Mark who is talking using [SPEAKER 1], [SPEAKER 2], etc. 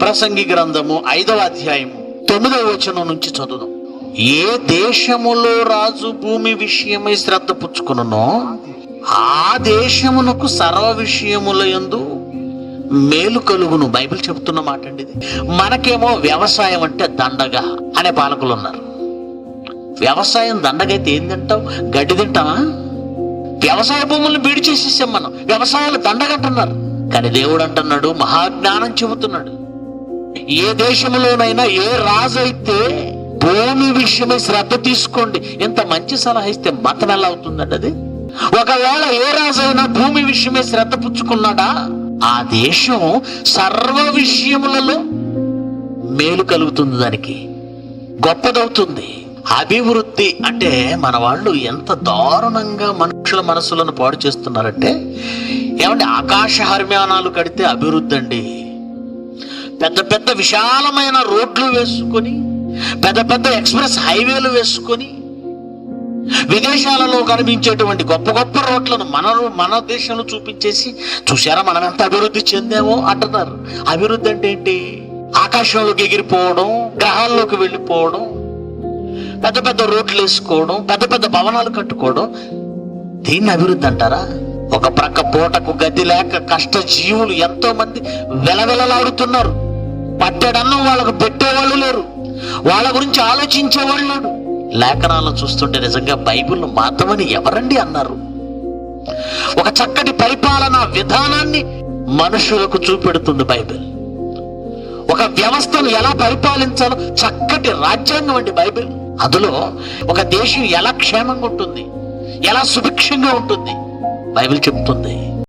[SPEAKER 1] ప్రసంగి గ్రంథము ఐదవ అధ్యాయము తొమ్మిదవ వచనం నుంచి చదువుదాం. ఏ దేశములో రాజు భూమి విషయమై శ్రద్ధ పుచ్చుకునో ఆ దేశమునకు సర్వ విషయముల ఎందు మేలు కలుగును. బైబిల్ చెబుతున్న మాట అండి ఇది. మనకేమో వ్యవసాయం అంటే దండగ అనే పాలకులు ఉన్నారు. వ్యవసాయం దండగైతే ఏం తింటాం గడ్డి తింటామా వ్యవసాయ భూములను బీడి చేసేసాం మనం. వ్యవసాయాలు దండగంటున్నారు కానీ దేవుడు అంటున్నాడు మహాజ్ఞానం చెబుతున్నాడు. ఏ దేశంలోనైనా ఏ రాజు అయితే భూమి విషయమై శ్రద్ధ తీసుకోండి ఇంత మంచి సలహా ఇస్తే మతం ఎలా అవుతుందండి అది? ఒకవేళ ఏ రాజు అయినా భూమి విషయమే శ్రద్ధ పుచ్చుకున్నాడా? ఆ దేశం సర్వ విషయములలో మేలు కలుగుతుంది దానికి. గొప్పదవుతుంది. అభివృద్ధి అంటే మన వాళ్ళు ఎంత దారుణంగా మనుషుల మనసులను పాడు చేస్తున్నారంటే ఏమంటే ఆకాశ హర్మ్యానాలు కడితే అభివృద్ధి అండి. పెద్ద పెద్ద విశాలమైన రోడ్లు వేసుకొని పెద్ద పెద్ద ఎక్స్ప్రెస్ హైవేలు వేసుకొని విదేశాలలో కనిపించేటువంటి గొప్ప గొప్ప రోడ్లను మన మన దేశంలో చూపించేసి చూసారా మనం ఎంత అభివృద్ధి చెందామో అంటున్నారు. అభివృద్ధి అంటే ఏంటి? ఆకాశంలోకి ఎగిరిపోవడం గ్రహాల్లోకి వెళ్ళిపోవడం పెద్ద పెద్ద రోడ్లు వేసుకోవడం పెద్ద పెద్ద భవనాలు కట్టుకోవడం. దీన్ని అభివృద్ధి అంటారా? ఒక ప్రక్క పూటకు గది లేక కష్ట జీవులు ఎంతో మంది వెలవెలలాడుతున్నారు. పట్టెడన్నం వాళ్ళకు పెట్టేవాళ్ళు లేరు. వాళ్ళ గురించి ఆలోచించేవాళ్ళు లేరు లేఖనాలను చూస్తుంటే నిజంగా బైబిల్ను మాత్రమని ఎవరండి అన్నారు? ఒక చక్కటి పరిపాలన విధానాన్ని మనుషులకు చూపెడుతుంది బైబిల్. ఒక వ్యవస్థను ఎలా పరిపాలించాలో చక్కటి రాజ్యాంగం అండి బైబిల్. అందులో ఒక దేశం ఎలా క్షేమంగా ఉంటుంది ఎలా సుభిక్షంగా ఉంటుంది బైబిల్ చెప్తుంది.